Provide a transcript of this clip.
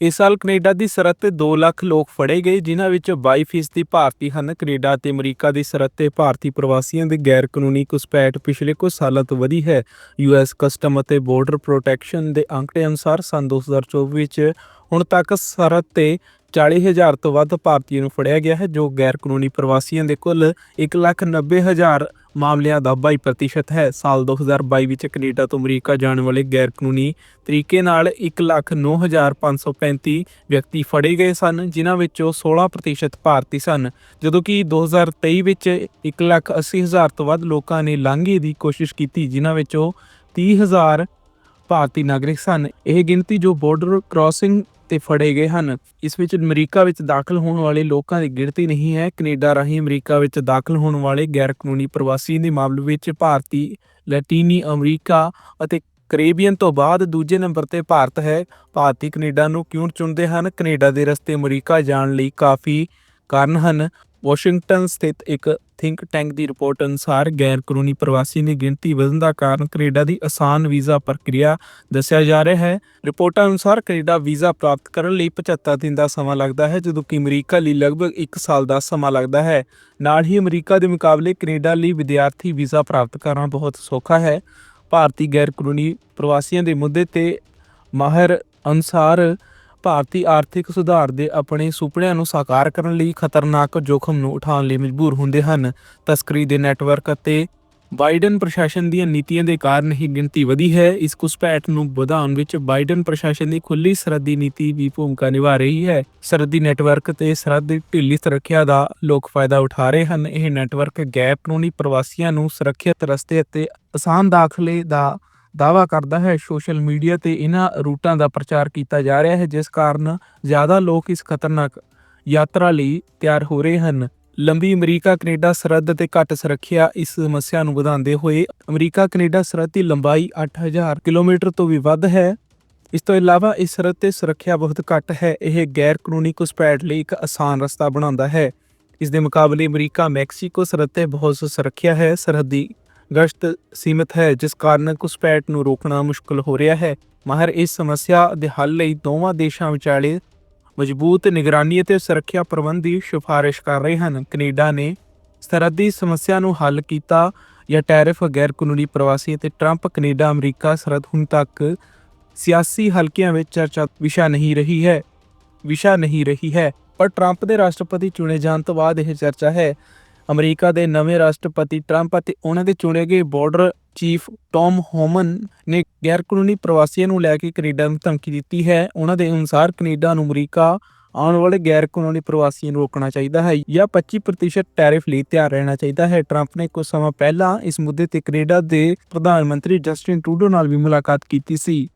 ਇਸ ਸਾਲ ਕੈਨੇਡਾ ਦੀ ਸਰਹੱਦ ਤੇ 2 ਲੱਖ ਲੋਕ ਫੜੇ ਗਏ, ਜਿਨ੍ਹਾਂ ਵਿੱਚ 22% ਭਾਰਤੀ ਹਨ। ਕੈਨੇਡਾ ਅਤੇ ਅਮਰੀਕਾ ਦੀ ਸਰਹੱਦ ਤੇ ਭਾਰਤੀ ਪ੍ਰਵਾਸੀਆਂ ਦੇ ਗੈਰ ਕਾਨੂੰਨੀ ਘੁਸਪੈਠ ਪਿਛਲੇ ਕੁਝ ਸਾਲਾਂ ਤੋਂ ਵਧੀ ਹੈ। ਯੂਐਸ ਕਸਟਮ ਅਤੇ ਬਾਰਡਰ ਪ੍ਰੋਟੈਕਸ਼ਨ ਦੇ ਅੰਕੜੇ ਅਨੁਸਾਰ ਸੰਨ 2024 ਵਿੱਚ ਹੁਣ ਤੱਕ ਸਰਹੱਦ ਤੇ 40000 ਤੋਂ ਵੱਧ ਭਾਰਤੀਆਂ ਨੂੰ ਫੜਿਆ ਗਿਆ ਹੈ, ਜੋ ਗੈਰ ਕਾਨੂੰਨੀ ਪ੍ਰਵਾਸੀਆਂ ਦੇ ਕੁੱਲ 190000 ਮਾਮਲਿਆਂ ਦਾ 22% ਹੈ। ਸਾਲ 2022 ਵਿੱਚ ਕੈਨੇਡਾ ਤੋਂ ਅਮਰੀਕਾ ਜਾਣ ਵਾਲੇ ਗੈਰ ਕਾਨੂੰਨੀ ਤਰੀਕੇ ਨਾਲ 109535 ਵਿਅਕਤੀ ਫੜੇ ਗਏ ਸਨ, ਜਿਨ੍ਹਾਂ ਵਿੱਚੋਂ 16% ਭਾਰਤੀ ਸਨ। ਜਦੋਂ ਕਿ 2023 ਵਿੱਚ 180000 ਤੋਂ ਵੱਧ ਲੋਕਾਂ ਨੇ ਲਾਂਘੇ ਦੀ ਕੋਸ਼ਿਸ਼ ਕੀਤੀ, ਜਿਨ੍ਹਾਂ ਵਿੱਚੋਂ 30000 ਭਾਰਤੀ ਨਾਗਰਿਕ ਸਨ। ਇਹ ਗਿਣਤੀ ਜੋ ਬਾਰਡਰ ਕ੍ਰਾਸਿੰਗ ਤੇ ਫੜੇ ਗਏ ਹਨ। ਇਸ ਵਿੱਚ ਅਮਰੀਕਾ ਵਿੱਚ ਦਾਖਲ ਹੋਣ ਵਾਲੇ ਲੋਕਾਂ ਦੀ ਗਿਣਤੀ ਨਹੀਂ ਹੈ। ਕੈਨੇਡਾ ਰਾਹੀਂ ਅਮਰੀਕਾ ਵਿੱਚ ਦਾਖਲ ਹੋਣ ਵਾਲੇ ਗੈਰ ਕਾਨੂੰਨੀ ਪ੍ਰਵਾਸੀ ਦੇ ਮਾਮਲੇ ਵਿੱਚ ਭਾਰਤੀ, ਲੈਟੀਨੀ ਅਮਰੀਕਾ ਅਤੇ ਕੈਰੇਬੀਅਨ ਤੋਂ ਬਾਅਦ ਦੂਜੇ ਨੰਬਰ ਤੇ ਭਾਰਤ ਹੈ। ਭਾਰਤੀ ਕੈਨੇਡਾ ਨੂੰ ਕਿਉਂ ਚੁਣਦੇ ਹਨ? ਕੈਨੇਡਾ ਦੇ ਰਸਤੇ ਅਮਰੀਕਾ ਜਾਣ ਲਈ ਕਾਫੀ ਕਾਰਨ ਹਨ। ਵਾਸ਼ਿੰਗਟਨ ਸਥਿਤ ਇੱਕ ਥਿੰਕ ਟੈਂਕ ਦੀ ਰਿਪੋਰਟ ਅਨੁਸਾਰ ਗੈਰ ਕਾਨੂੰਨੀ ਪ੍ਰਵਾਸੀ ਦੀ ਗਿਣਤੀ ਵਧਣ ਦਾ ਕਾਰਨ ਕੈਨੇਡਾ ਦੀ ਆਸਾਨ ਵੀਜ਼ਾ ਪ੍ਰਕਿਰਿਆ ਦੱਸਿਆ ਜਾ ਰਿਹਾ ਹੈ। ਰਿਪੋਰਟਾਂ ਅਨੁਸਾਰ ਕੈਨੇਡਾ ਵੀਜ਼ਾ ਪ੍ਰਾਪਤ ਕਰਨ ਲਈ 75 ਦਿਨ ਦਾ ਸਮਾਂ ਲੱਗਦਾ ਹੈ, ਜਦੋਂ ਕਿ ਅਮਰੀਕਾ ਲਈ ਲਗਭਗ 1 ਸਾਲ ਦਾ ਸਮਾਂ ਲੱਗਦਾ ਹੈ। ਨਾਲ ਹੀ ਅਮਰੀਕਾ ਦੇ ਮੁਕਾਬਲੇ ਕੈਨੇਡਾ ਲਈ ਵਿਦਿਆਰਥੀ ਵੀਜ਼ਾ ਪ੍ਰਾਪਤ ਕਰਨਾ ਬਹੁਤ ਸੌਖਾ ਹੈ। ਭਾਰਤੀ ਗੈਰ ਕਾਨੂੰਨੀ ਪ੍ਰਵਾਸੀਆਂ ਦੇ ਮੁੱਦੇ ਤੇ ਮਾਹਿਰ ਅਨੁਸਾਰ ਭਾਰਤੀ ਆਰਥਿਕ ਸੁਧਾਰ ਦੇ ਆਪਣੇ ਸੁਪਨਿਆਂ ਨੂੰ ਸਾਕਾਰ ਕਰਨ ਲਈ ਖਤਰਨਾਕ ਜੋਖਮ ਨੂੰ ਉਠਾਉਣ ਲਈ ਮਜਬੂਰ ਹੁੰਦੇ ਹਨ। ਤਸਕਰੀ ਦੇ ਨੈਟਵਰਕ ਅਤੇ ਬਾਈਡਨ ਪ੍ਰਸ਼ਾਸਨ ਦੀਆਂ ਨੀਤੀਆਂ ਦੇ ਕਾਰਨ ਹੀ ਗਿਣਤੀ ਵਧੀ ਹੈ। ਇਸ ਘੁਸਪੈਠ ਨੂੰ ਵਧਾਉਣ ਵਿੱਚ ਬਾਈਡਨ ਪ੍ਰਸ਼ਾਸਨ ਦੀ ਖੁੱਲੀ ਸਰਹੱਦੀ ਨੀਤੀ ਵੀ ਭੂਮਿਕਾ ਨਿਭਾ ਰਹੀ ਹੈ। ਸਰਹੱਦੀ ਨੈਟਵਰਕ ਤੇ ਸਰਹੱਦ ਦੀ ਢਿੱਲੀ ਸੁਰੱਖਿਆ ਦਾ ਲੋਕ ਫਾਇਦਾ ਉਠਾ ਰਹੇ ਹਨ। ਇਹ ਨੈਟਵਰਕ ਗੈਰ ਕਾਨੂੰਨੀ ਪ੍ਰਵਾਸੀਆਂ ਨੂੰ ਸੁਰੱਖਿਅਤ ਰਸਤੇ ਅਤੇ ਆਸਾਨ ਦਾਖਲੇ ਦਾ ਦਾਵਾ ਕਰਦਾ ਹੈ ਸੋਸ਼ਲ ਮੀਡੀਆ ਤੇ ਇਹਨਾਂ ਰੂਟਾਂ ਦਾ ਪ੍ਰਚਾਰ ਕੀਤਾ ਜਾ ਰਿਹਾ ਹੈ, ਜਿਸ ਕਾਰਨ ਜ਼ਿਆਦਾ ਲੋਕ ਇਸ ਖਤਰਨਾਕ ਯਾਤਰਾ ਲਈ ਤਿਆਰ ਹੋ ਰਹੇ ਹਨ। ਲੰਬੀ ਅਮਰੀਕਾ, ਕੈਨੇਡਾ ਸਰਹੱਦ ਤੇ ਘੱਟ ਸੁਰੱਖਿਆ ਇਸ ਸਮੱਸਿਆ ਨੂੰ ਵਧਾਉਂਦੇ ਹੋਏ ਅਮਰੀਕਾ, ਕੈਨੇਡਾ ਸਰਹੱਦ ਦੀ ਲੰਬਾਈ 8000 ਕਿਲੋਮੀਟਰ ਤੋਂ ਵੀ ਵੱਧ ਹੈ। ਇਸ ਤੋਂ ਇਲਾਵਾ ਇਸ ਸਰਹੱਦ ਤੇ ਸੁਰੱਖਿਆ ਬਹੁਤ ਘੱਟ ਹੈ। ਇਹ ਗੈਰ ਕਾਨੂੰਨੀ ਘੁਸਪੈਠ ਲਈ ਇੱਕ ਆਸਾਨ ਰਸਤਾ ਬਣਾਉਂਦਾ ਹੈ। ਇਸ ਦੇ ਮੁਕਾਬਲੇ ਅਮਰੀਕਾ, ਮੈਕਸੀਕੋ ਸਰਹੱਦ ਤੇ ਬਹੁਤ ਸੁਰੱਖਿਆ ਹੈ। ਸਰਹੱਦੀ ਗਸ਼ਤ ਸੀਮਿਤ ਹੈ, ਜਿਸ ਕਾਰਨ ਘੁਸਪੈਠ ਨੂੰ ਰੋਕਣਾ ਮੁਸ਼ਕਲ ਹੋ ਰਿਹਾ ਹੈ। ਮਾਹਰ ਇਸ ਸਮੱਸਿਆ ਦੇ ਹੱਲ ਲਈ ਦੋਵਾਂ ਦੇਸ਼ਾਂ ਵਿਚਾਲੇ ਮਜ਼ਬੂਤ ਨਿਗਰਾਨੀ ਅਤੇ ਸੁਰੱਖਿਆ ਪ੍ਰਬੰਧ ਦੀ ਸਿਫਾਰਿਸ਼ ਕਰ ਰਹੇ ਹਨ। ਕੈਨੇਡਾ ਨੇ ਸਰਹੱਦੀ ਸਮੱਸਿਆ ਨੂੰ ਹੱਲ ਕੀਤਾ ਜਾਂ ਟੈਰਿਫ ਗੈਰ ਕਾਨੂੰਨੀ ਪ੍ਰਵਾਸੀ ਅਤੇ ਟਰੰਪ ਕੈਨੇਡਾ, ਅਮਰੀਕਾ ਸਰਹੱਦ ਹੁਣ ਤੱਕ ਸਿਆਸੀ ਹਲਕਿਆਂ ਵਿੱਚ ਚਰਚਾ ਵਿਸ਼ਾ ਨਹੀਂ ਰਹੀ ਹੈ, ਵਿਸ਼ਾ ਨਹੀਂ ਰਹੀ ਹੈ, ਪਰ ਟਰੰਪ ਦੇ ਰਾਸ਼ਟਰਪਤੀ ਚੁਣੇ ਜਾਣ ਤੋਂ ਬਾਅਦ ਇਹ ਚਰਚਾ ਹੈ। ਅਮਰੀਕਾ ਦੇ ਨਵੇਂ ਰਾਸ਼ਟਰਪਤੀ ਟਰੰਪ ਅਤੇ ਉਹਨਾਂ ਦੇ ਚੁਣੇ ਗਏ ਬਾਰਡਰ ਚੀਫ ਟੌਮ ਹੋਮਨ ਨੇ ਗੈਰ ਕਾਨੂੰਨੀ ਪ੍ਰਵਾਸੀਆਂ ਨੂੰ ਲੈ ਕੇ ਕੈਨੇਡਾ ਨੂੰ ਧਮਕੀ ਦਿੱਤੀ ਹੈ। ਉਹਨਾਂ ਦੇ ਅਨੁਸਾਰ ਕੈਨੇਡਾ ਨੂੰ ਅਮਰੀਕਾ ਆਉਣ ਵਾਲੇ ਗੈਰ ਕਾਨੂੰਨੀ ਪ੍ਰਵਾਸੀਆਂ ਨੂੰ ਰੋਕਣਾ ਚਾਹੀਦਾ ਹੈ ਜਾਂ 25% ਟੈਰਿਫ ਲਈ ਤਿਆਰ ਰਹਿਣਾ ਚਾਹੀਦਾ ਹੈ। ਟਰੰਪ ਨੇ ਕੁਝ ਸਮਾਂ ਪਹਿਲਾਂ ਇਸ ਮੁੱਦੇ ਤੇ ਕੈਨੇਡਾ ਦੇ ਪ੍ਰਧਾਨ ਮੰਤਰੀ ਜਸਟਿਨ ਟਰੂਡੋ ਨਾਲ ਵੀ ਮੁਲਾਕਾਤ ਕੀਤੀ ਸੀ।